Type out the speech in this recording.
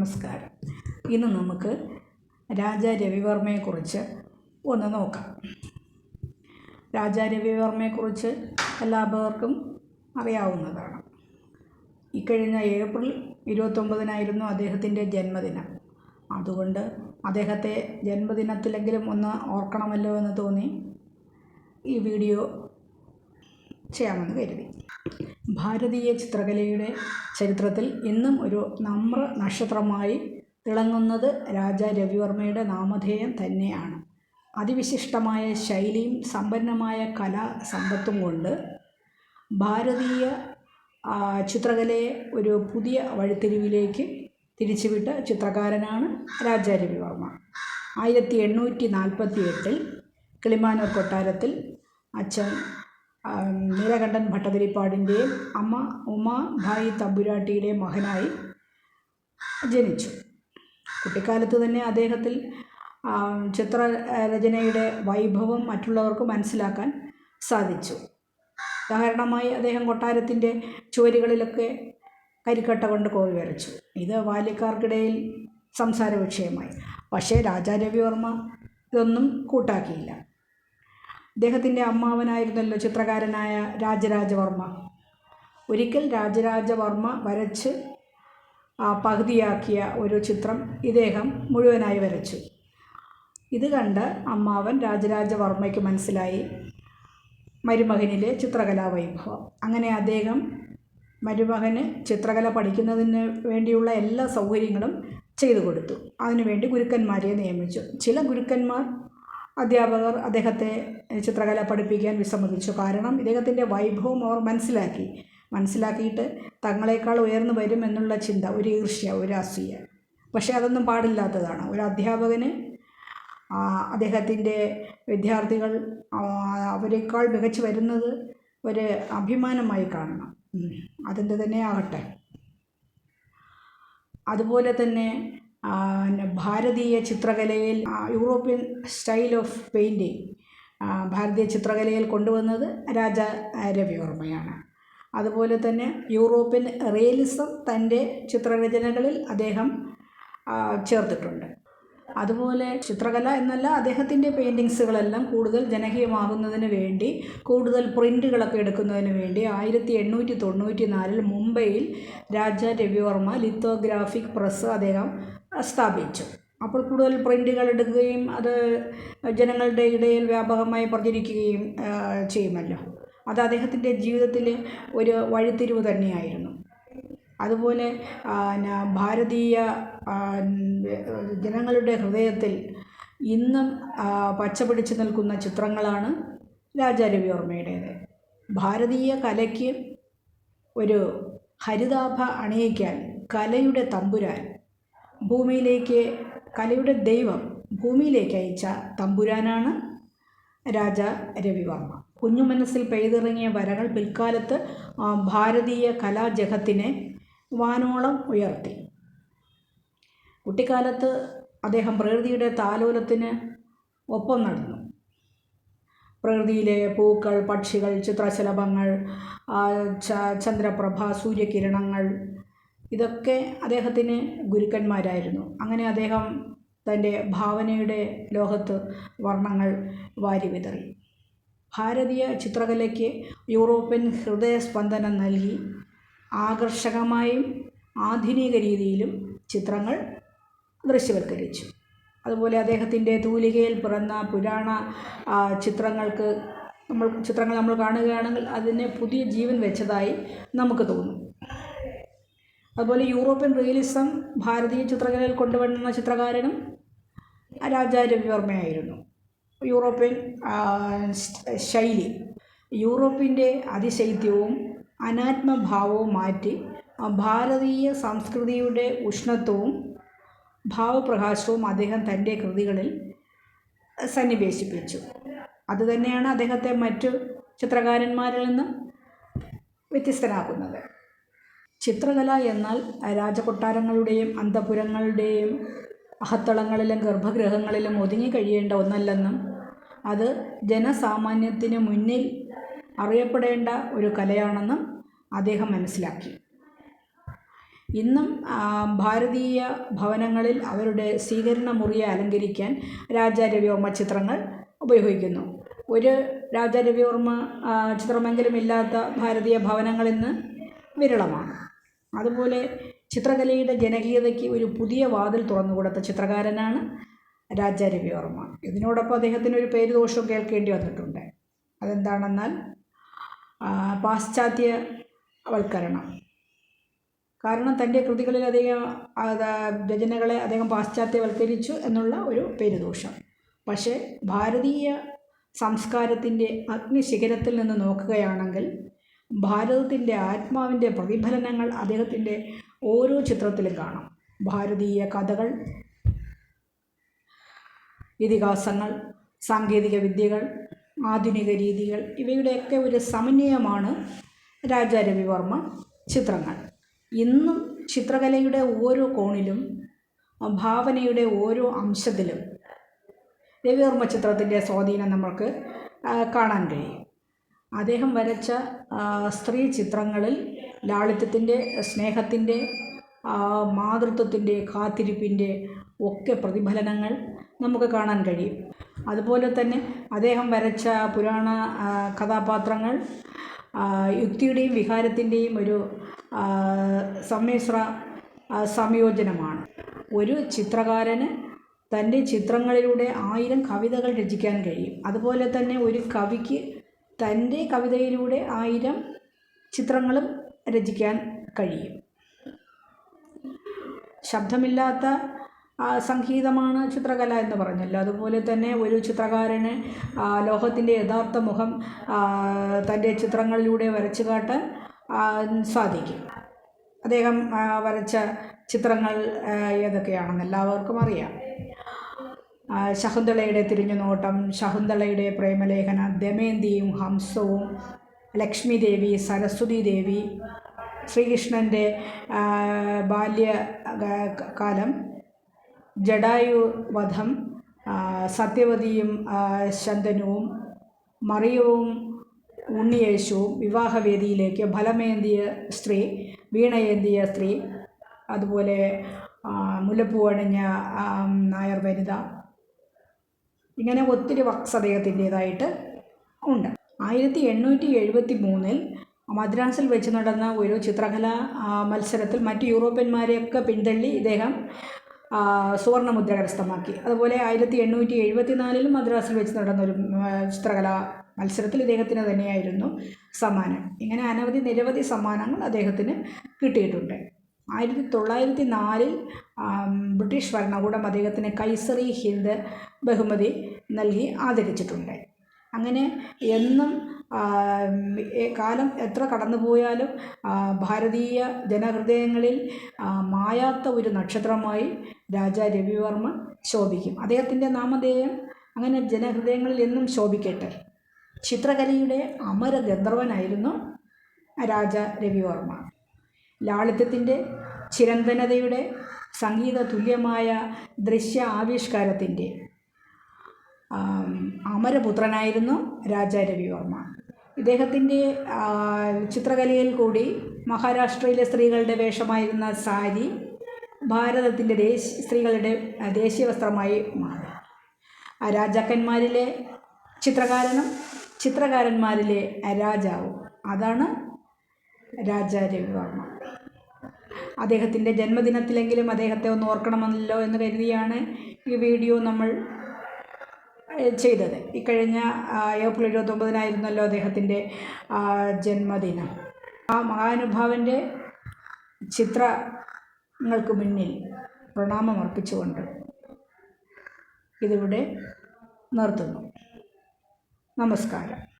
നമസ്കാരം. ഇന്ന് നമുക്ക് രാജ രവിവർമ്മയെക്കുറിച്ച് ഒന്ന് നോക്കാം. രാജ രവിവർമ്മയെക്കുറിച്ച് എല്ലാവർക്കും അറിയാവുന്നതാണ്. ഇക്കഴിഞ്ഞ ഏപ്രിൽ ഇരുപത്തൊമ്പതിനായിരുന്നു അദ്ദേഹത്തിന്റെ ജന്മദിനം. അതുകൊണ്ട് അദ്ദേഹത്തെ ജന്മദിനത്തിലെങ്കിലും ഒന്ന് ഓർക്കണമല്ലോ എന്ന് തോന്നി ഈ വീഡിയോ ചെയ്യാമെന്ന് കരുതി. ഭാരതീയ ചിത്രകലയുടെ ചരിത്രത്തിൽ എന്നും ഒരു നമ്ര നക്ഷത്രമായി തിളങ്ങുന്നത് രാജ രവിവർമ്മയുടെ നാമധേയം തന്നെയാണ്. അതിവിശിഷ്ടമായ ശൈലിയും സമ്പന്നമായ കലാ സമ്പത്തും കൊണ്ട് ഭാരതീയ ചിത്രകലയെ ഒരു പുതിയ വഴിത്തിരിവിലേക്ക് തിരിച്ചുവിട്ട ചിത്രകാരനാണ് രാജ രവിവർമ്മ. ആയിരത്തി എണ്ണൂറ്റി നാൽപ്പത്തി എട്ടിൽ കിളിമാനൂർ കൊട്ടാരത്തിൽ അച്ഛൻ നീലകണ്ഠൻ ഭട്ടതിരിപ്പാടിന്റെയും അമ്മ ഉമാഭായി തമ്പുരാട്ടിയുടെയും മകനായി ജനിച്ചു. കുട്ടിക്കാലത്ത് തന്നെ അദ്ദേഹത്തിൽ ചിത്രരചനയുടെ വൈഭവം മറ്റുള്ളവർക്ക് മനസ്സിലാക്കാൻ സാധിച്ചു. ഉദാഹരണമായി അദ്ദേഹം കൊട്ടാരത്തിന്റെ ചുവരുകളിലൊക്കെ കരിക്കട്ട കൊണ്ട് കോവി വരച്ചു. ഇത് ബാല്യക്കാർക്കിടയിൽ സംസാര വിഷയമായി പക്ഷേ രാജാരവിവർമ്മ ഇതൊന്നും കൂട്ടാക്കിയില്ല. അദ്ദേഹത്തിന്റെ അമ്മാവനായിരുന്നല്ലോ ചിത്രകാരനായ രാജരാജവർമ്മ. ഒരിക്കൽ രാജരാജവർമ്മ വരച്ച് പകുതിയാക്കിയ ഒരു ചിത്രം ഇദ്ദേഹം മുഴുവനായി വരച്ചു. ഇത് കണ്ട് അമ്മാവൻ രാജരാജവർമ്മയ്ക്ക് മനസ്സിലായി മരുമകനിലെ ചിത്രകലാ വൈഭവം. അങ്ങനെ അദ്ദേഹം മരുമകന് ചിത്രകല പഠിക്കുന്നതിന് വേണ്ടിയുള്ള എല്ലാ സൗകര്യങ്ങളും ചെയ്തു കൊടുത്തു. അതിനുവേണ്ടി ഗുരുക്കന്മാരെ നിയമിച്ചു. ചില ഗുരുക്കന്മാർ അധ്യാപകർ അദ്ദേഹത്തെ ചിത്രകല പഠിപ്പിക്കാൻ വിസമ്മതിച്ചു. കാരണം ഇദ്ദേഹത്തിന്റെ വൈഭവം അവർ മനസ്സിലാക്കി. മനസ്സിലാക്കിയിട്ട് തങ്ങളെക്കാൾ ഉയർന്നു വരും എന്നുള്ള ചിന്ത ഒരു ഈർഷ്യ ഒരു അസൂയ. പക്ഷേ അതൊന്നും പാടില്ലാത്തതാണ്. ഒരു അധ്യാപകന് അദ്ദേഹത്തിന്റെ വിദ്യാർത്ഥികൾ അവരെക്കാൾ മികച്ചു വരുന്നത് ഒരു അഭിമാനമായി കാണണം. അതിന്റെ തന്നെ ആകട്ടെ. അതുപോലെ തന്നെ ഭാരതീയ ചിത്രകലയിൽ യൂറോപ്യൻ സ്റ്റൈൽ ഓഫ് പെയിന്റിങ് ഭാരതീയ ചിത്രകലയിൽ കൊണ്ടുവന്നത് രാജ രവിവർമ്മയാണ് അതുപോലെ തന്നെ യൂറോപ്യൻ റിയലിസം തന്റെ ചിത്രരചനകളിൽ അദ്ദേഹം ചേർത്തിട്ടുണ്ട്. അതുപോലെ ചിത്രകല എന്നല്ല അദ്ദേഹത്തിന്റെ പെയിന്റിങ്സുകളെല്ലാം കൂടുതൽ ജനകീയമാകുന്നതിന് വേണ്ടി കൂടുതൽ പ്രിന്റുകളൊക്കെ എടുക്കുന്നതിന് വേണ്ടി ആയിരത്തി എണ്ണൂറ്റി തൊണ്ണൂറ്റി നാലിൽ മുംബൈയിൽ രാജ രവിവർമ്മ ലിത്തോഗ്രാഫിക് പ്രസ് അദ്ദേഹം സ്ഥാപിച്ചു. അപ്പോൾ കൂടുതൽ പ്രിന്റുകൾ എടുക്കുകയും അത് ജനങ്ങളുടെ ഇടയിൽ വ്യാപകമായി പ്രചരിക്കുകയും ചെയ്യുമല്ലോ. അത് അദ്ദേഹത്തിന്റെ ജീവിതത്തിലെ ഒരു വഴിത്തിരിവ് തന്നെയായിരുന്നു. അതുപോലെ ഭാരതീയ ജനങ്ങളുടെ ഹൃദയത്തിൽ ഇന്നും പച്ചപിടിച്ച് നിൽക്കുന്ന ചിത്രങ്ങളാണ് രാജാ രവിവർമ്മയുടേത് ഭാരതീയ കലയ്ക്ക് ഒരു ഹരിതാഭ അണിയിക്കാൻ കലയുടെ തമ്പുരാൻ ഭൂമിയിലേക്ക് കലയുടെ ദൈവം ഭൂമിയിലേക്ക് അയച്ച തമ്പുരാനാണ് രാജ രവിവർമ്മ കുഞ്ഞു മനസ്സിൽ പെയ്തിറങ്ങിയ വരകൾ പിൽക്കാലത്ത് ഭാരതീയ കലാജഗത്തിനെ വാനോളം ഉയർത്തി. കുട്ടിക്കാലത്ത് അദ്ദേഹം പ്രകൃതിയുടെ താലോലത്തിന് ഒപ്പം നടന്നു. പ്രകൃതിയിലെ പൂക്കൾ പക്ഷികൾ ചിത്രശലഭങ്ങൾ ചന്ദ്രപ്രഭ സൂര്യകിരണങ്ങൾ ഇതൊക്കെ അദ്ദേഹത്തിന് ഗുരുക്കന്മാരായിരുന്നു. അങ്ങനെ അദ്ദേഹം തന്റെ ഭാവനയുടെ ലോകത്ത് വർണങ്ങൾ വാരി വിതറി. ഭാരതീയ ചിത്രകലയ്ക്ക് യൂറോപ്യൻ ഹൃദയസ്പന്ദനം നൽകി. ആകർഷകമായും ആധുനിക രീതിയിലും ചിത്രങ്ങൾ ദൃശ്യവൽക്കരിച്ചു. അതുപോലെ അദ്ദേഹത്തിന്റെ തൂലികയിൽ പിറന്ന പുരാണ ചിത്രങ്ങൾക്ക് നമ്മൾ ചിത്രങ്ങൾ നമ്മൾ കാണുകയാണെങ്കിൽ അതിന് പുതിയ ജീവൻ വെച്ചതായി നമുക്ക് തോന്നും. അതുപോലെ യൂറോപ്യൻ റിയലിസം ഭാരതീയ ചിത്രകലയിൽ കൊണ്ടുവന്ന ചിത്രകാരനും രാജാരവിവർമ്മയായിരുന്നു യൂറോപ്യൻ ശൈലി. യൂറോപ്പിന്റെ അതിശൈത്യവും അനാത്മഭാവവും മാറ്റി ഭാരതീയ സംസ്കൃതിയുടെ ഉഷ്ണത്വവും ഭാവപ്രകാശവും അദ്ദേഹം തന്റെ കൃതികളിൽ സന്നിവേശിപ്പിച്ചു. അതുതന്നെയാണ് അദ്ദേഹത്തെ മറ്റു ചിത്രകാരന്മാരിൽ നിന്ന് വ്യത്യസ്തനാക്കുന്നത്. ചിത്രകല എന്നാൽ രാജകൊട്ടാരങ്ങളുടെയും അന്തപുരങ്ങളുടെയും അഹത്തളങ്ങളിലും ഗർഭഗൃഹങ്ങളിലും ഒതുങ്ങി കഴിയേണ്ട ഒന്നല്ലെന്നും അത് ജനസാമാന്യത്തിന് മുന്നിൽ അറിയപ്പെടേണ്ട ഒരു കലയാണെന്നും അദ്ദേഹം മനസ്സിലാക്കി. ഇന്നും ഭാരതീയ ഭവനങ്ങളിൽ അവരുടെ സ്വീകരണ മുറിയെ അലങ്കരിക്കാൻ രാജാ രവിവർമ്മ ചിത്രങ്ങൾ ഉപയോഗിക്കുന്നു. ഒരു രാജാ രവിവർമ്മ ചിത്രമെങ്കിലും ഇല്ലാത്ത ഭാരതീയ ഭവനങ്ങൾ ഇന്ന് വിരളമാണ്. അതുപോലെ ചിത്രകലയുടെ ജനകീയതയ്ക്ക് ഒരു പുതിയ വാതിൽ തുറന്നുകൊടുത്ത ചിത്രകാരനാണ് രാജാ രവിവർമ്മ ഇതിനോടൊപ്പം അദ്ദേഹത്തിന് ഒരു പേര് ദോഷവും കേൾക്കേണ്ടി വന്നിട്ടുണ്ട്. അതെന്താണെന്നാൽ പാശ്ചാത്യവൽക്കരണം. കാരണം തന്റെ കൃതികളിൽ അദ്ദേഹം രചനകളെ അദ്ദേഹം പാശ്ചാത്യവൽക്കരിച്ചു എന്നുള്ള ഒരു പേരുദോഷം. പക്ഷേ ഭാരതീയ സംസ്കാരത്തിന്റെ അഗ്നിശിഖരത്തിൽ നിന്ന് നോക്കുകയാണെങ്കിൽ ഭാരതത്തിന്റെ ആത്മാവിന്റെ പ്രതിഫലനങ്ങൾ അദ്ദേഹത്തിന്റെ ഓരോ ചിത്രത്തിലും കാണാം. ഭാരതീയ കഥകൾ ഇതിഹാസങ്ങൾ സാങ്കേതിക വിദ്യകൾ ആധുനിക രീതികൾ. ഇവയുടെയൊക്കെ ഒരു സമന്വയമാണ് രാജാ രവിവർമ്മ ചിത്രങ്ങൾ. ഇന്നും ചിത്രകലയുടെ ഓരോ കോണിലും ഭാവനയുടെ ഓരോ അംശത്തിലും രവിവർമ്മ ചിത്രത്തിന്റെ സ്വാധീനം നമ്മൾക്ക് കാണാൻ കഴിയും. അദ്ദേഹം വരച്ച സ്ത്രീ ചിത്രങ്ങളിൽ ലാളിത്യത്തിന്റെ സ്നേഹത്തിന്റെ മാതൃത്വത്തിന്റെ കാത്തിരിപ്പിന്റെ ഒക്കെ പ്രതിഫലനങ്ങൾ നമുക്ക് കാണാൻ കഴിയും. അതുപോലെ തന്നെ അദ്ദേഹം വരച്ച പുരാണ കഥാപാത്രങ്ങൾ യുക്തിയുടെയും വികാരത്തിന്റെയും ഒരു സമ്മിശ്ര സംയോജനമാണ്. ഒരു ചിത്രകാരന് തന്റെ ചിത്രങ്ങളിലൂടെ ആയിരം കവിതകൾ രചിക്കാൻ കഴിയും. അതുപോലെ തന്നെ ഒരു കവിക്ക് തന്റെ കവിതയിലൂടെ ആയിരം ചിത്രങ്ങളും രചിക്കാൻ കഴിയും. ശബ്ദമില്ലാത്ത സംഗീതമാണ് ചിത്രകല എന്ന് പറഞ്ഞല്ലോ. അതുപോലെ തന്നെ ഒരു ചിത്രകാരന് ലോകത്തിന്റെ യഥാർത്ഥ മുഖം തന്റെ ചിത്രങ്ങളിലൂടെ വരച്ചു കാട്ടാൻ സാധിക്കും. അദ്ദേഹം വരച്ച ചിത്രങ്ങൾ ഏതൊക്കെയാണെന്ന് എല്ലാവർക്കും അറിയാം. ശകുന്തളയുടെ തിരിഞ്ഞുനോട്ടം ശകുന്തളയുടെ പ്രേമലേഖന ദമയന്തിയും ഹംസവും ലക്ഷ്മി ദേവി സരസ്വതി ദേവി ശ്രീകൃഷ്ണന്റെ ബാല്യ കാലം ജഡായു വധം സത്യവതിയും ശന്തനുവും മറിയവും ഉണ്ണിയേശുവും വിവാഹവേദിയിലേക്ക് ഫലമേന്തിയ സ്ത്രീ വീണയേന്തിയ സ്ത്രീ അതുപോലെ മുല്ലപ്പൂ അണിഞ്ഞ നായർ വനിത. ഇങ്ങനെ ഒത്തിരി വക്സ് അദ്ദേഹത്തിന്റേതായിട്ട് ഉണ്ട്. ആയിരത്തി എണ്ണൂറ്റി എഴുപത്തി മൂന്നിൽ മദ്രാസിൽ വെച്ച് നടന്ന ഒരു ചിത്രകലാ മത്സരത്തിൽ മറ്റ് യൂറോപ്യന്മാരെയൊക്കെ പിന്തള്ളി ഇദ്ദേഹം സുവർണമുദ്ര കരസ്ഥമാക്കി. അതുപോലെ ആയിരത്തി എണ്ണൂറ്റി എഴുപത്തി നാലിലും മദ്രാസിൽ വെച്ച് നടന്ന ഒരു ചിത്രകലാ മത്സരത്തിൽ ഇദ്ദേഹത്തിന് തന്നെയായിരുന്നു സമ്മാനം. ഇങ്ങനെ അനവധി നിരവധി സമ്മാനങ്ങൾ അദ്ദേഹത്തിന് കിട്ടിയിട്ടുണ്ട്. ആയിരത്തി തൊള്ളായിരത്തി നാലിൽ ബ്രിട്ടീഷ് ഭരണകൂടം അദ്ദേഹത്തിന് കൈസറി ഹിന്ദ് ബഹുമതി നൽകി ആദരിച്ചിട്ടുണ്ട്. അങ്ങനെ എന്നും കാലം എത്ര കടന്നുപോയാലും ഭാരതീയ ജനഹൃദയങ്ങളിൽ മായാത്ത ഒരു നക്ഷത്രമായി രാജാ രവിവർമ്മ ശോഭിക്കും. അദ്ദേഹത്തിന്റെ നാമധേയം അങ്ങനെ ജനഹൃദയങ്ങളിൽ എന്നും ശോഭിക്കട്ടെ. ചിത്രകലയുടെ അമര ഗന്ധർവനായിരുന്നു രാജ രവിവർമ്മ. ലാളിത്യത്തിന്റെ ചിരന്തനതയുടെ സംഗീത തുല്യമായ ദൃശ്യ ആവിഷ്കാരത്തിന്റെ അമരപുത്രനായിരുന്നു രാജാ രവിവർമ്മ ഇദ്ദേഹത്തിന്റെ ചിത്രകലയിൽ കൂടി മഹാരാഷ്ട്രയിലെ സ്ത്രീകളുടെ വേഷമായിരുന്ന സാരി ഭാരതത്തിന്റെ ദേശ സ്ത്രീകളുടെ ദേശീയ വസ്ത്രമായി മാറി. രാജാക്കന്മാരിലെ ചിത്രകാരനും ചിത്രകാരന്മാരിലെ രാജാവും. അതാണ് രാജാ രവിവർമ്മ അദ്ദേഹത്തിന്റെ ജന്മദിനത്തിലെങ്കിലും അദ്ദേഹത്തെ ഒന്ന് ഓർക്കണമെന്നല്ലോ എന്ന് കരുതിയാണ് ഈ വീഡിയോ നമ്മൾ ചെയ്തത്. ഇക്കഴിഞ്ഞ ഏപ്രിൽ ഇരുപത്തൊമ്പതിനായിരുന്നല്ലോ അദ്ദേഹത്തിന്റെ ജന്മദിനം. ആ മഹാനുഭാവന്റെ ചിത്രങ്ങൾക്ക് മുന്നിൽ പ്രണാമം അർപ്പിച്ചുകൊണ്ട് ഇതിവിടെ നിർത്തുന്നു. നമസ്കാരം.